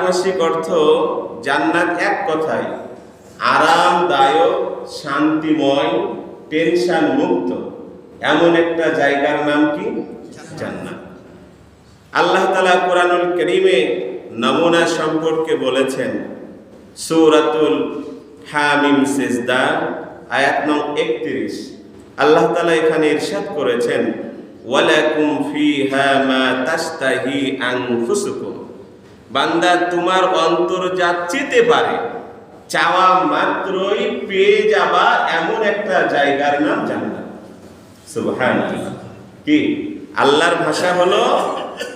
পারিভাষিক অর্থ জান্নাত এক কথায়, আরামদায়ক, শান্তিময়, টেনশন মুক্ত। এমন একটা জায়গার নাম কি? জান্নাত। আল্লাহ তালা কোরআনুল করিমে নমুনা সম্পর্কে বলেছেন, সূরাতুল হামিম সেজদা, আয়াত নং একত্রিশ। আল্লাহ তালা এখানে ইরশাদ করেছেন, ওয়ালাকুম ফিহা মা তাস্তাহি আনফুসুকুম। বান্দা তোমার অন্তর যা চেতে পারে, চাওয়া মাত্রই পেয়ে যাবা এমন একটা জায়গার নাম জান্নাত। সুবহানাল্লাহ। কি? আল্লাহর ভাষা হলো,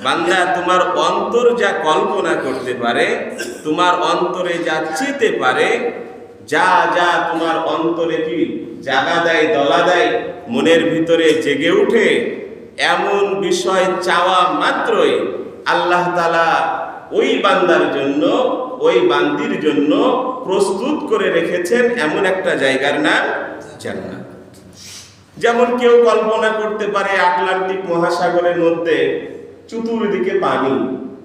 বান্দা তোমার অন্তর যা কল্পনা করতে পারে, তোমার অন্তরে যা চেতে পারে, যা যা তোমার অন্তরে কি জাগা দেয়, দলা দেয়, মনের ভিতরে জেগে উঠে, এমন বিষয় চাওয়া মাত্রই আল্লাহ তালা ওই বান্দার জন্য, ওই বান্দির জন্য প্রস্তুত করে রেখেছেন এমন একটা জায়গার নাম জান্নাত। যেমন কেউ কল্পনা করতে পারে আটলান্টিক মহাসাগরের মধ্যে চতুর্দিকে পানি,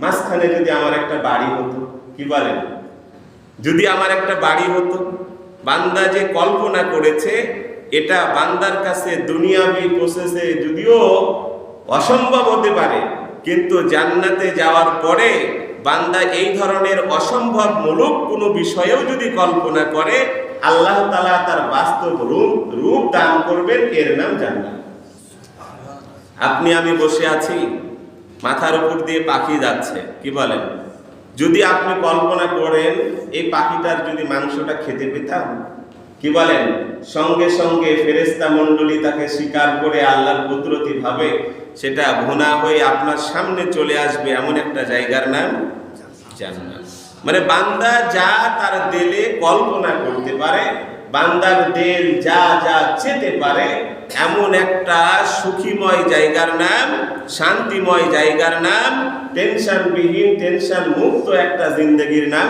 মাঝখানে যদি আমার একটা বাড়ি হতো, কি বলেন? যদি আমার একটা বাড়ি হতো, বান্দা যে কল্পনা করেছে, এটা বান্দার কাছে দুনিয়াবি প্রসেসে যদিও অসম্ভব হতে পারে, কিন্তু জান্নাতে যাওয়ার পরে বান্দা এই ধরনের অসম্ভব মূলক কোনো বিষয়েও যদি কল্পনা করে, আল্লাহ তালা তার বাস্তব রূপ রূপ দান করবেন, এর নাম জান্নাত। আপনি, আমি বসে আছি, মাথার উপর দিয়ে পাখি যাচ্ছে, কি বলেন? যদি আপনি কল্পনা করেন, এই পাখিটার যদি মাংসটা খেতে পেতাম কি বলেন? সঙ্গে সঙ্গে ফেরেস্তা মণ্ডলী তাকে স্বীকার করে আল্লাহর কুদরতি ভাবে সেটা ভুনা হয়ে আপনার সামনে চলে আসবে এমন একটা জায়গার নাম জান্নাত। মানে বান্দা যা তার দিলে কল্পনা করতে পারে, বান্দার দিল যা যা চেতে পারে, এমন একটা সুখীময় জায়গার নাম, শান্তিময় জায়গার নাম, টেনশনবিহীন টেনশন মুক্ত একটা জিন্দগির নাম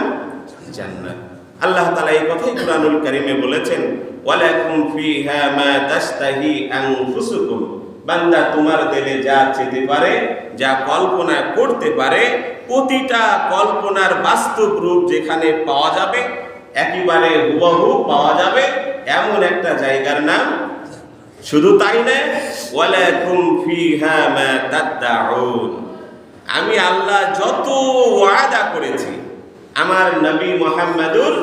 জান্নাত। আল্লাহ তালা এই কথাই কুরআনুল কারীমে বলেছেন, ওয়ালাকুম ফিহা মা তাশতাহি আনফুসুকুম। বান্দা তোমার দিলে যা চেতে পারে, যা কল্পনা করতে পারে, প্রতিটা কল্পনার বাস্তব রূপ যেখানে পাওয়া যাবে, একেবারে হুবহু পাওয়া যাবে, এমন একটা জায়গার নাম শুধু তাই না, ওয়ালাকুম ফিহা মা আমি আল্লাহ যত ওয়াদা করেছি আমার নবী মোহাম্মদুর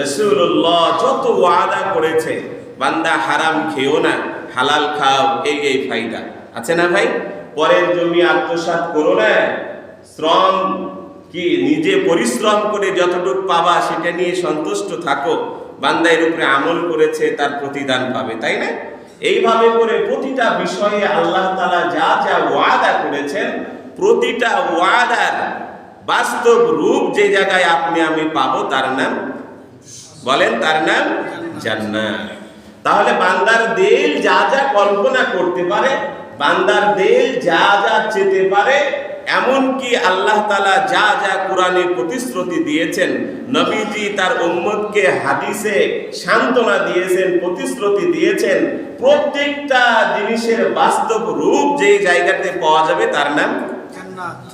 রসুল্লাহ যত ওয়াদা করেছে, বান্দা হারাম খেও না, হালাল খাও, এই এই ফায়দা। আছে না ভাই? পরের জমি আত্মসাৎ করো না, শ্রম কি নিজে পরিশ্রম করে যতটুকু পাবা সেটা নিয়ে সন্তুষ্ট থাকো। বান্দা এর উপরে আমল করেছে, তার প্রতিদান পাবে, তাই না? এইভাবে করে প্রতিটা বিষয়ে আল্লাহ তালা যা যা ওয়াদা করেছেন, প্রতিটা ওয়াদার বাস্তব রূপ যে জায়গায় আপনি আমি পাবো তার নাম বলেন তার নাম জান্নাত। তাহলে বান্দার দিল যা যা কল্পনা করতে পারে বান্দার দিল যা যা চেতে পারে এমনকি আল্লাহ তালা যা যা কোরআনে প্রতিশ্রুতি দিয়েছেন নবীজি তার উম্মতকে হাদিসে সান্ত্বনা দিয়েছেন প্রতিশ্রুতি দিয়েছেন প্রত্যেকটা জিনিসের বাস্তব রূপ যেই জায়গাতে পাওয়া যাবে তার নাম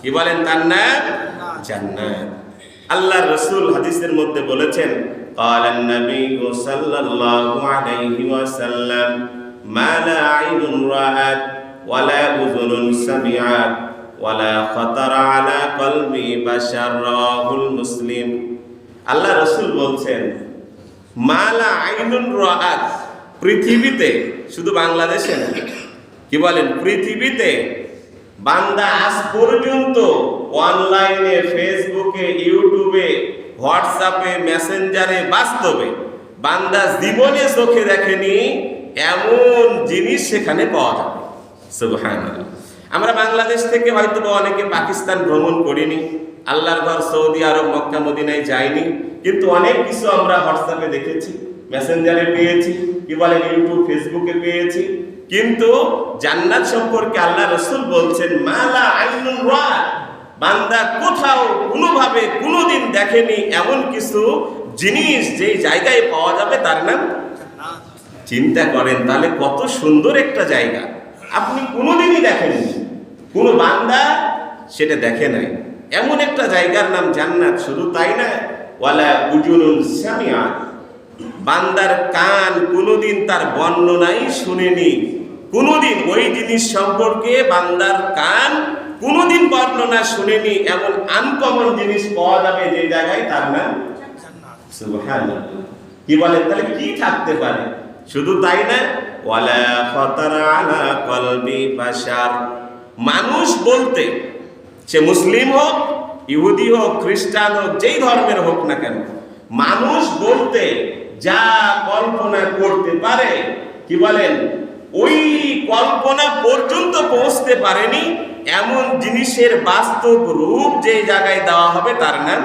কি বলেন তার নাম জান্নাত আল্লাহ রসুল হাদিসের মধ্যে বলেছেন قال النبي صلى الله عليه وسلم ما لا عين رأت ولا أذن سمعت ولا خطر على قلب بشر رواه المسلم আল্লাহ রসুল বলছেন মালা আইনুন রাত পৃথিবীতে শুধু বাংলাদেশে না কি বলেন পৃথিবীতে বান্দা আজ পর্যন্ত অনলাইনে, ফেসবুকে, ইউটিউবে, হোয়াটসঅ্যাপে, মেসেঞ্জারে বাস্তবে বান্দা জীবনে চোখে দেখেনি, এমন জিনিস সেখানে পাওয়া যাবে। সুবহানাল্লাহ। আমরা বাংলাদেশ থেকে হয়তো অনেকে পাকিস্তান ভ্রমণ করিনি, আল্লাহর ঘর সৌদি আরব, মক্কা, মদিনায় যাইনি, কিন্তু অনেক কিছু আমরা হোয়াটসঅ্যাপে দেখেছি। মেসেঞ্জারে পেয়েছি, কি বলেন ইউটিউব ফেসবুকে পেয়েছি। কিন্তু জান্নাত সম্পর্কে আল্লাহ রসুল বলছেন, মালা আইনুন রাত বান্দা কোথাও কোনোভাবে কোনোদিন দেখেনি এমন কিছু জিনিস যেই জায়গায় পাওয়া যাবে তার নাম চিন্তা করেন, তাহলে কত সুন্দর একটা জায়গা। আপনি কোনোদিনই দেখেননি। কোনো বান্দা সেটা দেখে নাই। এমন একটা জায়গার নাম জান্নাত, শুধু তাই না? ওয়ালা উজুনুন সামিয়া বান্দার কান কোনোদিন তার বর্ণনাই শুনেনি। কোনোদিন ওই জিনিস সম্পর্কে বান্দার কান কোনোদিন বর্ণনা শুনেনি। এমন আনকমন জিনিস পাওয়া যাবে যে জায়গায় তার নাম। কি বলেন? তাহলে কি থাকতে পারে? শুধু তাই না? ওয়ালা খতারা আলা কলবি বাশার। মানুষ বলতে সে মুসলিম হোক ইহুদি হোক খ্রিস্টান হোক যেই ধর্মের হোক না কেন মানুষ বলতে যা কল্পনা করতে পারে, কি বলেন? ওই কল্পনা পর্যন্ত পৌঁছতে পারেনি, এমন জিনিসের বাস্তব রূপ যে জায়গায় দেওয়া হবে তার নাম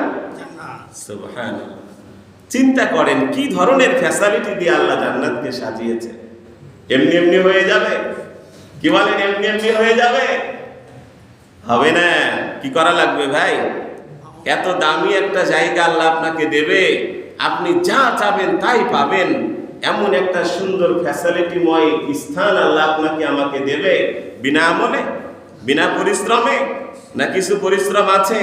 চিন্তা করেন, কি ধরনের ফ্যাসিলিটি দিয়ে আল্লাহ জান্নাতকে সাজিয়েছে? এমনি এমনি হয়ে যাবে। কি বলেন, এমনি এমনি হয়ে যাবে? হবে না। কি করা লাগবে ভাই? এত দামি একটা জায়গা আল্লাহ আপনাকে দেবে। আপনি যা চাবেন তাই পাবেন। এমন একটা সুন্দর ফ্যাসিলিটিময় স্থান আল্লাহ আপনাকে আমাকে দেবে। বিনা আমলে, বিনা পরিশ্রমে, না কিছু পরিশ্রম আছে?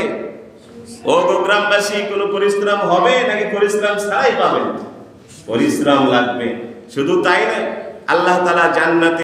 ও গ্রামবাসী কোনো পরিশ্রম হবে নাকি পরিশ্রম ছাড়াই পাবেন? পরিশ্রম লাগবে। শুধু তাই না আল্লাহ তালা জান্নাতে